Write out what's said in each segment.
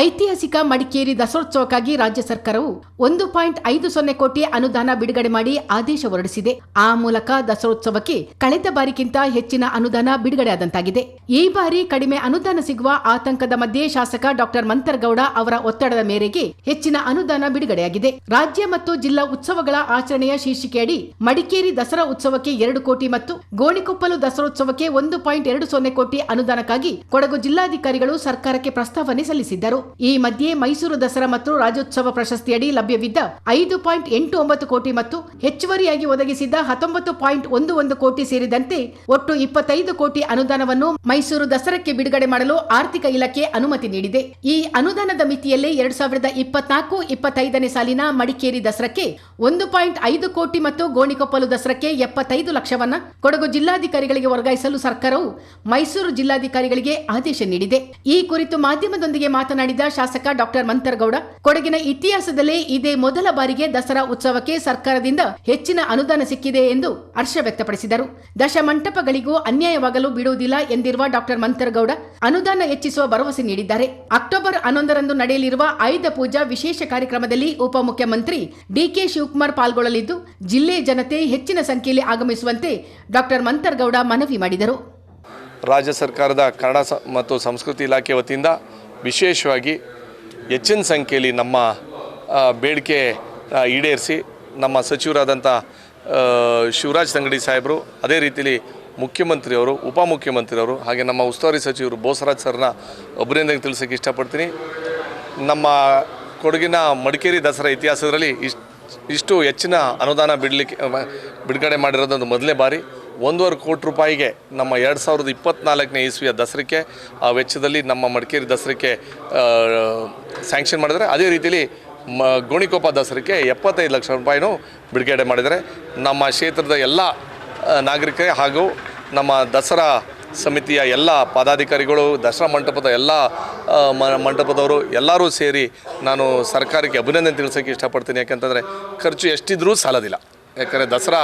ಐತಿಹಾಸಿಕ ಮಡಿಕೇರಿ ದಸರೋತ್ಸವಕ್ಕಾಗಿ ರಾಜ್ಯ ಸರ್ಕಾರವು ಒಂದು ಪಾಯಿಂಟ್ ಐದು ಸೊನ್ನೆ ಕೋಟಿ ಅನುದಾನ ಬಿಡುಗಡೆ ಮಾಡಿ ಆದೇಶ ಹೊರಡಿಸಿದೆ. ಆ ಮೂಲಕ ದಸರೋತ್ಸವಕ್ಕೆ ಕಳೆದ ಬಾರಿಗಿಂತ ಹೆಚ್ಚಿನ ಅನುದಾನ ಬಿಡುಗಡೆಯಾದಂತಾಗಿದೆ. ಈ ಬಾರಿ ಕಡಿಮೆ ಅನುದಾನ ಸಿಗುವ ಆತಂಕದ ಮಧ್ಯೆ ಶಾಸಕ ಡಾಕ್ಟರ್ ಮಂತರ್ಗೌಡ ಅವರ ಒತ್ತಡದ ಮೇರೆಗೆ ಹೆಚ್ಚಿನ ಅನುದಾನ ಬಿಡುಗಡೆಯಾಗಿದೆ. ರಾಜ್ಯ ಮತ್ತು ಜಿಲ್ಲಾ ಉತ್ಸವಗಳ ಆಚರಣೆಯ ಶೀರ್ಷಿಕೆಯಡಿ ಮಡಿಕೇರಿ ದಸರಾ ಉತ್ಸವಕ್ಕೆ ಎರಡು ಕೋಟಿ ಮತ್ತು ಗೋಣಿಕೊಪ್ಪಲು ದಸರೋತ್ಸವಕ್ಕೆ ಒಂದು ಪಾಯಿಂಟ್ ಎರಡು ಸೊನ್ನೆ ಕೋಟಿ ಅನುದಾನಕ್ಕಾಗಿ ಕೊಡಗು ಜಿಲ್ಲಾಧಿಕಾರಿಗಳು ಸರ್ಕಾರಕ್ಕೆ ಪ್ರಸ್ತಾವನೆ ಸಲ್ಲಿಸಿದ್ದರು. ಈ ಮಧ್ಯೆ ಮೈಸೂರು ದಸರಾ ಮತ್ತು ರಾಜ್ಯೋತ್ಸವ ಪ್ರಶಸ್ತಿಯಡಿ ಲಭ್ಯವಿದ್ದ ಐದು ಪಾಯಿಂಟ್ ಎಂಟು ಒಂಬತ್ತು ಕೋಟಿ ಮತ್ತು ಹೆಚ್ಚುವರಿಯಾಗಿ ಒದಗಿಸಿದ್ದ ಹತ್ತೊಂಬತ್ತು ಪಾಯಿಂಟ್ ಒಂದು ಒಂದು ಕೋಟಿ ಸೇರಿದಂತೆ ಒಟ್ಟು ಇಪ್ಪತ್ತೈದು ಕೋಟಿ ಅನುದಾನವನ್ನು ಮೈಸೂರು ದಸರಾಕ್ಕೆ ಬಿಡುಗಡೆ ಮಾಡಲು ಆರ್ಥಿಕ ಇಲಾಖೆ ಅನುಮತಿ ನೀಡಿದೆ. ಈ ಅನುದಾನದ ಮಿತಿಯಲ್ಲೇ ಎರಡ್ ಸಾವಿರದ ಇಪ್ಪತ್ನಾಲ್ಕು ಇಪ್ಪತ್ತೈದನೇ ಸಾಲಿನ ಮಡಿಕೇರಿ ದಸರಾಕ್ಕೆ ಒಂದು ಪಾಯಿಂಟ್ ಐದು ಕೋಟಿ ಮತ್ತು ಗೋಣಿಕೊಪ್ಪಲು ದಸರಾಕ್ಕೆ ಎಪ್ಪತ್ತೈದು ಲಕ್ಷವನ್ನ ಕೊಡಗು ಜಿಲ್ಲಾಧಿಕಾರಿಗಳಿಗೆ ವರ್ಗಾಯಿಸಲು ಸರ್ಕಾರವು ಮೈಸೂರು ಜಿಲ್ಲಾಧಿಕಾರಿಗಳಿಗೆ ಆದೇಶ ನೀಡಿದೆ. ಈ ಕುರಿತು ಮಾಧ್ಯಮದೊಂದಿಗೆ ಮಾತನಾಡಿದ ಶಾಸಕ ಡಾಕ್ಟರ್ ಮಂತರ್ಗೌಡ, ಕೊಡಗಿನ ಇತಿಹಾಸದಲ್ಲೇ ಇದೇ ಮೊದಲ ಬಾರಿಗೆ ದಸರಾ ಉತ್ಸವಕ್ಕೆ ಸರ್ಕಾರದಿಂದ ಹೆಚ್ಚಿನ ಅನುದಾನ ಸಿಕ್ಕಿದೆ ಎಂದು ಹರ್ಷ ವ್ಯಕ್ತಪಡಿಸಿದರು. ದಶಮಂಟಪಗಳಿಗೂ ಅನ್ಯಾಯವಾಗಲು ಬಿಡುವುದಿಲ್ಲ ಎಂದಿರುವ ಡಾಕ್ಟರ್ ಮಂತರ್ಗೌಡ, ಅನುದಾನ ಹೆಚ್ಚಿಸುವ ಭರವಸೆ ನೀಡಿದ್ದಾರೆ. ಅಕ್ಟೋಬರ್ ಹನ್ನೊಂದರಂದು ನಡೆಯಲಿರುವ ಆಯುಧ ಪೂಜಾ ವಿಶೇಷ ಕಾರ್ಯಕ್ರಮದಲ್ಲಿ ಉಪಮುಖ್ಯಮಂತ್ರಿ ಡಿಕೆ ಶಿವಕುಮಾರ್ ಪಾಲ್ಗೊಳ್ಳಲಿದ್ದು ಜಿಲ್ಲೆಯ ಜನತೆ ಹೆಚ್ಚಿನ ಸಂಖ್ಯೆಯಲ್ಲಿ ಆಗಮಿಸುವಂತೆ ಡಾಕ್ಟರ್ ಮಂತರ್ಗೌಡ ಮನವಿ ಮಾಡಿದರು. ರಾಜ್ಯ ಸರ್ಕಾರದ ಕನ್ನಡ ಮತ್ತು ಸಂಸ್ಕೃತಿ ಇಲಾಖೆ ವತಿಯಿಂದ ವಿಶೇಷವಾಗಿ ಹೆಚ್ಚಿನ ಸಂಖ್ಯೆಯಲ್ಲಿ ನಮ್ಮ ಬೇಡಿಕೆ ಈಡೇರಿಸಿ ನಮ್ಮ ಸಚಿವರಾದಂಥ ಶಿವರಾಜ್ ತಂಗಡಿ ಸಾಹೇಬರು, ಅದೇ ರೀತಿಯಲ್ಲಿ ಮುಖ್ಯಮಂತ್ರಿಯವರು, ಉಪಮುಖ್ಯಮಂತ್ರಿಯವರು ಹಾಗೆ ನಮ್ಮ ಉಸ್ತುವಾರಿ ಸಚಿವರು ಬೋಸರಾಜ್ ಸರ್ನ ಅಭಿನಂದನೆ ತಿಳಿಸೋಕ್ಕೆ ಇಷ್ಟಪಡ್ತೀನಿ. ನಮ್ಮ ಕೊಡಗಿನ ಮಡಿಕೇರಿ ದಸರಾ ಇತಿಹಾಸದಲ್ಲಿ ಇಷ್ಟು ಇಷ್ಟು ಹೆಚ್ಚಿನ ಅನುದಾನ ಬಿಡಲಿಕ್ಕೆ, ಬಿಡುಗಡೆ ಮಾಡಿರೋದೊಂದು ಮೊದಲನೇ ಬಾರಿ. ಒಂದೂವರೆ ಕೋಟಿ ರೂಪಾಯಿಗೆ ನಮ್ಮ ಎರಡು ಸಾವಿರದ ಇಪ್ಪತ್ತ್ನಾಲ್ಕನೇ ಇಸ್ವಿಯ ದಸರಕ್ಕೆ, ಆ ವೆಚ್ಚದಲ್ಲಿ ನಮ್ಮ ಮಡಿಕೇರಿ ದಸರಕ್ಕೆ ಸ್ಯಾಂಕ್ಷನ್ ಮಾಡಿದರೆ ಅದೇ ರೀತಿಯಲ್ಲಿ ಮ, ಗೋಣಿಕೊಪ್ಪ ದಸರಕ್ಕೆ ಎಪ್ಪತ್ತೈದು ಲಕ್ಷ ರೂಪಾಯಿನೂ ಬಿಡುಗಡೆ ಮಾಡಿದರೆ ನಮ್ಮ ಕ್ಷೇತ್ರದ ಎಲ್ಲ ನಾಗರಿಕರೇ ಹಾಗೂ ನಮ್ಮ ದಸರಾ ಸಮಿತಿಯ ಎಲ್ಲ ಪದಾಧಿಕಾರಿಗಳು, ದಸರಾ ಮಂಟಪದ ಎಲ್ಲ ಮಂಟಪದವರು ಎಲ್ಲರೂ ಸೇರಿ ನಾನು ಸರ್ಕಾರಕ್ಕೆ ಅಭಿನಂದನೆ ತಿಳಿಸೋಕ್ಕೆ ಇಷ್ಟಪಡ್ತೀನಿ. ಯಾಕಂತಂದರೆ ಖರ್ಚು ಎಷ್ಟಿದ್ರೂ ಸಾಲೋದಿಲ್ಲ. ಯಾಕಂದರೆ ದಸರಾ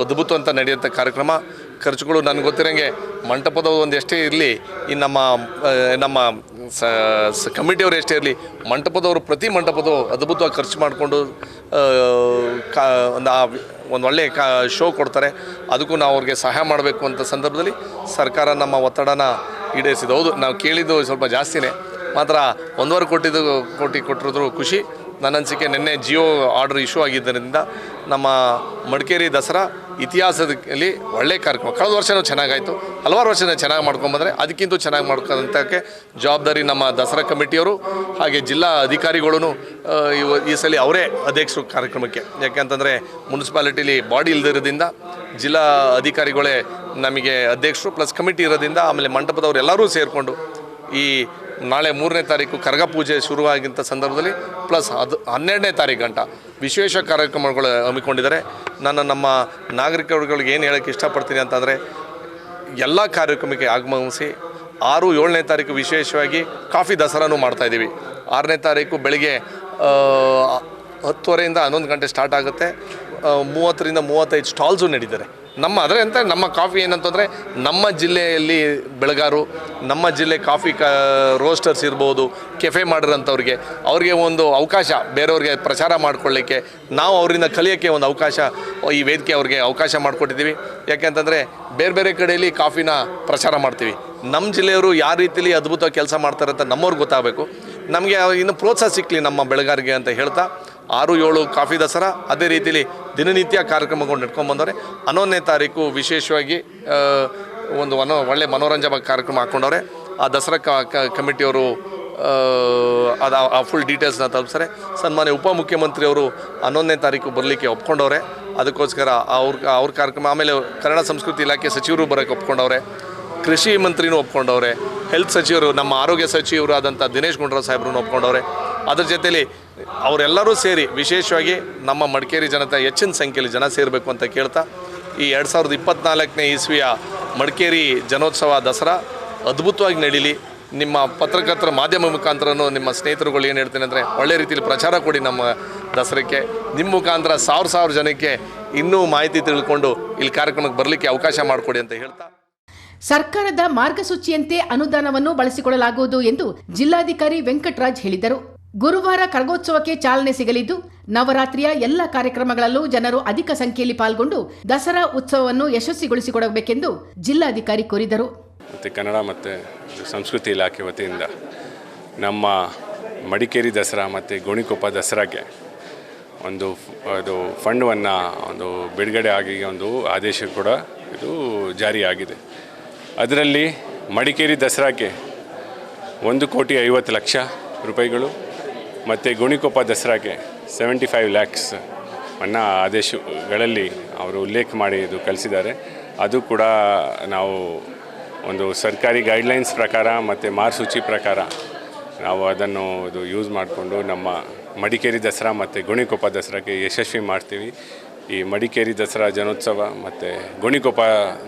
ಅದ್ಭುತ ಅಂತ ನಡೆಯುವಂಥ ಕಾರ್ಯಕ್ರಮ. ಖರ್ಚುಗಳು ನನಗೆ ಗೊತ್ತಿರೋಂಗೆ ಮಂಟಪದ ಒಂದು ಎಷ್ಟೇ ಇರಲಿ, ಈ ನಮ್ಮ ನಮ್ಮ ಸ ಕಮಿಟಿಯವರು ಎಷ್ಟೇ ಇರಲಿ, ಮಂಟಪದವರು ಪ್ರತಿ ಮಂಟಪದವರು ಅದ್ಭುತವಾಗಿ ಖರ್ಚು ಮಾಡಿಕೊಂಡು ಕಾ, ಒಂದು ಆ, ಒಂದು ಒಳ್ಳೆಯ ಕಾ, ಶೋ ಕೊಡ್ತಾರೆ. ಅದಕ್ಕೂ ನಾವು ಅವ್ರಿಗೆ ಸಹಾಯ ಮಾಡಬೇಕು ಅಂತ ಸಂದರ್ಭದಲ್ಲಿ ಸರ್ಕಾರ ನಮ್ಮ ಒತ್ತಡನ ಈಡೇರಿಸಿದೆ. ಹೌದು, ನಾವು ಕೇಳಿದ್ದು ಸ್ವಲ್ಪ ಜಾಸ್ತಿನೇ. ಮಾತ್ರ ಒಂದೂವರೆ ಕೋಟಿದು, ಕೋಟಿ ಕೊಟ್ಟಿರೋದ್ರೂ ಖುಷಿ. ನನ್ನ ಅನಿಸಿಕೆ ನಿನ್ನೆ ಜಿಯೋ ಆರ್ಡರ್ ಇಶ್ಯೂ ಆಗಿದ್ದರಿಂದ ನಮ್ಮ ಮಡಿಕೇರಿ ದಸರಾ ಇತಿಹಾಸದಲ್ಲಿ ಒಳ್ಳೆ ಕಾರ್ಯಕ್ರಮ. ಕಳೆದ ವರ್ಷವೂ ಚೆನ್ನಾಗಾಯಿತು. ಹಲವಾರು ವರ್ಷ ಚೆನ್ನಾಗಿ ಮಾಡ್ಕೊಂಬಂದರೆ ಅದಕ್ಕಿಂತ ಚೆನ್ನಾಗಿ ಮಾಡ್ಕೊಂಡಂಥಕ್ಕೆ ಜವಾಬ್ದಾರಿ ನಮ್ಮ ದಸರಾ ಕಮಿಟಿಯವರು ಹಾಗೆ ಜಿಲ್ಲಾ ಅಧಿಕಾರಿಗಳೂ ಈ ಸಲ ಅವರೇ ಅಧ್ಯಕ್ಷರು ಕಾರ್ಯಕ್ರಮಕ್ಕೆ. ಯಾಕೆಂತಂದರೆ ಮುನ್ಸಿಪಾಲಿಟಿಲಿ ಬಾಡಿ ಇಲ್ದಿರೋದ್ರಿಂದ ಜಿಲ್ಲಾ ಅಧಿಕಾರಿಗಳೇ ನಮಗೆ ಅಧ್ಯಕ್ಷರು, ಪ್ಲಸ್ ಕಮಿಟಿ ಇರೋದ್ರಿಂದ ಆಮೇಲೆ ಮಂಟಪದವರು ಎಲ್ಲರೂ ಸೇರಿಕೊಂಡು ಈ ನಾಳೆ ಮೂರನೇ ತಾರೀಕು ಕರಗ ಪೂಜೆ ಶುರುವಾಗಿದ್ದ ಸಂದರ್ಭದಲ್ಲಿ ಪ್ಲಸ್ ಅದು ಹನ್ನೆರಡನೇ ತಾರೀಕು ಗಂಟ ವಿಶೇಷ ಕಾರ್ಯಕ್ರಮಗಳು ಹಮ್ಮಿಕೊಂಡಿದ್ದಾರೆ. ನಾನು ನಮ್ಮ ನಾಗರಿಕರುಗಳಿಗೆ ಏನು ಹೇಳೋಕ್ಕೆ ಇಷ್ಟಪಡ್ತೀನಿ ಅಂತಂದರೆ, ಎಲ್ಲ ಕಾರ್ಯಕ್ರಮಕ್ಕೆ ಆಗಮಿಸಿ ಆರು, ಏಳನೇ ತಾರೀಕು ವಿಶೇಷವಾಗಿ ಕಾಫಿ ದಸರಾನು ಮಾಡ್ತಾಯಿದ್ದೀವಿ ಆರನೇ ತಾರೀಕು ಬೆಳಗ್ಗೆ ಹತ್ತುವರೆಯಿಂದ ಹನ್ನೊಂದು ಗಂಟೆ ಸ್ಟಾರ್ಟ್ ಆಗುತ್ತೆ. ಮೂವತ್ತರಿಂದ ಮೂವತ್ತೈದು ಸ್ಟಾಲ್ಸು ನಡೀತಾರೆ ನಮ್ಮ ಅದರ ಅಂತ ನಮ್ಮ ಕಾಫಿ ಏನಂತಂದರೆ ನಮ್ಮ ಜಿಲ್ಲೆಯಲ್ಲಿ ಬೆಳಗಾರು, ನಮ್ಮ ಜಿಲ್ಲೆ ಕಾಫಿ ಕ, ರೋಸ್ಟರ್ಸ್ ಇರ್ಬೋದು, ಕೆಫೆ ಮಾಡಿರೋಂಥವ್ರಿಗೆ ಅವ್ರಿಗೆ ಒಂದು ಅವಕಾಶ, ಬೇರೆಯವ್ರಿಗೆ ಪ್ರಚಾರ ಮಾಡಿಕೊಳ್ಳಿಕ್ಕೆ ನಾವು ಅವರಿಂದ ಕಲಿಯೋಕ್ಕೆ ಒಂದು ಅವಕಾಶ, ಈ ವೇದಿಕೆ ಅವ್ರಿಗೆ ಅವಕಾಶ ಮಾಡಿಕೊಟ್ಟಿದ್ದೀವಿ. ಯಾಕೆಂತಂದರೆ ಬೇರೆ ಬೇರೆ ಕಡೆಯಲ್ಲಿ ಕಾಫಿನ ಪ್ರಚಾರ ಮಾಡ್ತೀವಿ. ನಮ್ಮ ಜಿಲ್ಲೆಯವರು ಯಾವ ರೀತಿಲಿ ಅದ್ಭುತ ಕೆಲಸ ಮಾಡ್ತಾರೆ ಅಂತ ನಮ್ಮವ್ರಿಗೆ ಗೊತ್ತಾಗಬೇಕು. ನಮಗೆ ಇನ್ನು ಪ್ರೋತ್ಸಾಹ ಸಿಕ್ಕಲಿ ನಮ್ಮ ಬೆಳಗಾರಿಗೆ ಅಂತ ಹೇಳ್ತಾ, ಆರು ಏಳು ಕಾಫಿ ದಸರಾ, ಅದೇ ರೀತಿಲಿ ದಿನನಿತ್ಯ ಕಾರ್ಯಕ್ರಮಗಳು ನಡ್ಕೊಂಡು ಬಂದವ್ರೆ. ಹನ್ನೊಂದನೇ ತಾರೀಕು ವಿಶೇಷವಾಗಿ ಒಂದು ಮನೋ, ಒಳ್ಳೆ ಮನೋರಂಜನಾ ಕಾರ್ಯಕ್ರಮ ಹಾಕ್ಕೊಂಡವ್ರೆ. ಆ ದಸರಾ ಕಮಿಟಿಯವರು ಅದು, ಆ ಫುಲ್ ಡೀಟೇಲ್ಸ್ನ ತಲುಪಿಸ್ತಾರೆ. ಸನ್ಮಾನ್ಯ ಉಪಮುಖ್ಯಮಂತ್ರಿಯವರು ಹನ್ನೊಂದನೇ ತಾರೀಕು ಬರಲಿಕ್ಕೆ ಒಪ್ಕೊಂಡವ್ರೆ. ಅದಕ್ಕೋಸ್ಕರ ಅವ್ರ ಅವ್ರ ಕಾರ್ಯಕ್ರಮ, ಆಮೇಲೆ ಕನ್ನಡ ಸಂಸ್ಕೃತಿ ಇಲಾಖೆ ಸಚಿವರು ಬರೋಕ್ಕೆ ಒಪ್ಕೊಂಡವ್ರೆ. ಕೃಷಿ ಮಂತ್ರಿನೂ ಒಪ್ಕೊಂಡವ್ರೆ. ಹೆಲ್ತ್ ಸಚಿವರು, ನಮ್ಮ ಆರೋಗ್ಯ ಸಚಿವರಾದಂಥ ದಿನೇಶ್ ಗುಂಡ್ರಾವ್ ಸಾಹೇಬ್ರನ್ನ ಒಪ್ಕೊಂಡವ್ರೆ. ಅದ್ರ ಜೊತೆಲಿ ಅವರೆಲ್ಲರೂ ಸೇರಿ ವಿಶೇಷವಾಗಿ ನಮ್ಮ ಮಡಿಕೇರಿ ಜನತೆ, ಹೆಚ್ಚಿನ ಸಂಖ್ಯೆಯಲ್ಲಿ ಜನ ಸೇರಬೇಕು ಅಂತ ಕೇಳ್ತಾ, ಈ ಎರಡು ಸಾವಿರದ ಇಪ್ಪತ್ತ್ನಾಲ್ಕನೇ ಇಸ್ವಿಯ ಮಡಿಕೇರಿ ಜನೋತ್ಸವ ದಸರಾ ಅದ್ಭುತವಾಗಿ ನಡೀಲಿ. ನಿಮ್ಮ ಪತ್ರಕರ್ತರ ಮಾಧ್ಯಮ ಮುಖಾಂತರನೂ ನಿಮ್ಮ ಸ್ನೇಹಿತರುಗಳು ಏನು ಹೇಳ್ತೀನಿ ಅಂದರೆ ಒಳ್ಳೆ ರೀತಿಯಲ್ಲಿ ಪ್ರಚಾರ ಕೊಡಿ ನಮ್ಮ ದಸರಕ್ಕೆ. ನಿಮ್ಮ ಮುಖಾಂತರ ಸಾವಿರ ಸಾವಿರ ಜನಕ್ಕೆ ಇನ್ನೂ ಮಾಹಿತಿ ತಿಳ್ಕೊಂಡು ಇಲ್ಲಿ ಕಾರ್ಯಕ್ರಮಕ್ಕೆ ಬರಲಿಕ್ಕೆ ಅವಕಾಶ ಮಾಡಿಕೊಡಿ ಅಂತ ಹೇಳ್ತಾ. ಸರ್ಕಾರದ ಮಾರ್ಗಸೂಚಿಯಂತೆ ಅನುದಾನವನ್ನು ಬಳಸಿಕೊಳ್ಳಲಾಗುವುದು ಎಂದು ಜಿಲ್ಲಾಧಿಕಾರಿ ವೆಂಕಟರಾಜ್ ಹೇಳಿದರು. ಗುರುವಾರ ಕರಗೋತ್ಸವಕ್ಕೆ ಚಾಲನೆ ಸಿಗಲಿದ್ದು, ನವರಾತ್ರಿಯ ಎಲ್ಲ ಕಾರ್ಯಕ್ರಮಗಳಲ್ಲೂ ಜನರು ಅಧಿಕ ಸಂಖ್ಯೆಯಲ್ಲಿ ಪಾಲ್ಗೊಂಡು ದಸರಾ ಉತ್ಸವವನ್ನು ಯಶಸ್ವಿಗೊಳಿಸಿಕೊಡಬೇಕೆಂದು ಜಿಲ್ಲಾಧಿಕಾರಿ ಕೋರಿದರು. ಮತ್ತು ಕನ್ನಡ ಮತ್ತು ಸಂಸ್ಕೃತಿ ಇಲಾಖೆ ವತಿಯಿಂದ ನಮ್ಮ ಮಡಿಕೇರಿ ದಸರಾ ಮತ್ತು ಗೋಣಿಕೊಪ್ಪ ದಸರಾಗೆ ಒಂದು ಅದು ಫಂಡವನ್ನು ಒಂದು ಬಿಡುಗಡೆ ಆಗಿ ಒಂದು ಆದೇಶ ಕೂಡ ಇದು ಜಾರಿಯಾಗಿದೆ. ಅದರಲ್ಲಿ ಮಡಿಕೇರಿ ದಸರಾಗೆ ಒಂದು ಕೋಟಿ ಐವತ್ತು ಲಕ್ಷ ರೂಪಾಯಿಗಳು ಮತ್ತು ಗೋಣಿಕೊಪ್ಪ ದಸರಾಗೆ ಸೆವೆಂಟಿ ಫೈವ್ ಲ್ಯಾಕ್ಸ್ ಅನ್ನ ಆದೇಶಗಳಲ್ಲಿ ಅವರು ಉಲ್ಲೇಖ ಮಾಡಿ ಇದು ಕಲಿಸಿದ್ದಾರೆ. ಅದು ಕೂಡ ನಾವು ಒಂದು ಸರ್ಕಾರಿ ಗೈಡ್ಲೈನ್ಸ್ ಪ್ರಕಾರ ಮತ್ತು ಮಾರ್ಸೂಚಿ ಪ್ರಕಾರ ನಾವು ಅದನ್ನು ಇದು ಯೂಸ್ ಮಾಡಿಕೊಂಡು ನಮ್ಮ ಮಡಿಕೇರಿ ದಸರಾ ಮತ್ತು ಗೋಣಿಕೊಪ್ಪ ದಸರಾಗೆ ಯಶಸ್ವಿ ಮಾಡ್ತೀವಿ. ಈ ಮಡಿಕೇರಿ ದಸರಾ ಜನೋತ್ಸವ ಮತ್ತು ಗೋಣಿಕೊಪ್ಪ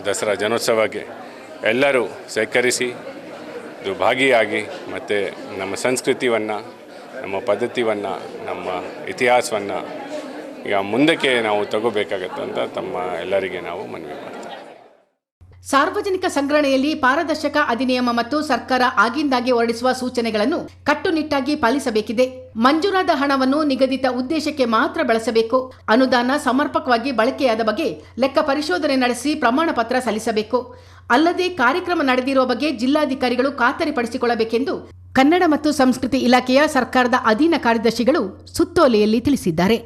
ದಸರಾ ಜನೋತ್ಸವಕ್ಕೆ ಎಲ್ಲರೂ ಸಹಕರಿಸಿ, ಇದು ಭಾಗಿಯಾಗಿ ಮತ್ತು ನಮ್ಮ ಸಂಸ್ಕೃತಿಯನ್ನು ನಮ್ಮ ಪದ್ಧತಿಯನ್ನು ನಮ್ಮ ಇತಿಹಾಸವನ್ನು ಈಗ ಮುಂದಕ್ಕೆ ನಾವು ತಗೋಬೇಕಾಗತ್ತೆ ಅಂತ ತಮ್ಮ ಎಲ್ಲರಿಗೆ ನಾವು ಮನವಿ ಮಾಡ್ತೀವಿ. ಸಾರ್ವಜನಿಕ ಸಂಗ್ರಹಣೆಯಲ್ಲಿ ಪಾರದರ್ಶಕ ಅಧಿನಿಯಮ ಮತ್ತು ಸರ್ಕಾರ ಆಗಿಂದಾಗಿ ಹೊರಡಿಸುವ ಸೂಚನೆಗಳನ್ನು ಕಟ್ಟುನಿಟ್ಟಾಗಿ ಪಾಲಿಸಬೇಕಿದೆ. ಮಂಜೂರಾದ ಹಣವನ್ನು ನಿಗದಿತ ಉದ್ದೇಶಕ್ಕೆ ಮಾತ್ರ ಬಳಸಬೇಕು. ಅನುದಾನ ಸಮರ್ಪಕವಾಗಿ ಬಳಕೆಯಾದ ಬಗ್ಗೆ ಲೆಕ್ಕ ಪರಿಶೋಧನೆ ನಡೆಸಿ ಪ್ರಮಾಣ ಪತ್ರ ಸಲ್ಲಿಸಬೇಕು. ಅಲ್ಲದೆ ಕಾರ್ಯಕ್ರಮ ನಡೆದಿರುವ ಬಗ್ಗೆ ಜಿಲ್ಲಾಧಿಕಾರಿಗಳು ಖಾತರಿಪಡಿಸಿಕೊಳ್ಳಬೇಕೆಂದು ಕನ್ನಡ ಮತ್ತು ಸಂಸ್ಕೃತಿ ಇಲಾಖೆಯ ಸರ್ಕಾರದ ಅಧೀನ ಕಾರ್ಯದರ್ಶಿಗಳು ಸುತ್ತೋಲೆಯಲ್ಲಿ ತಿಳಿಸಿದ್ದಾರೆ.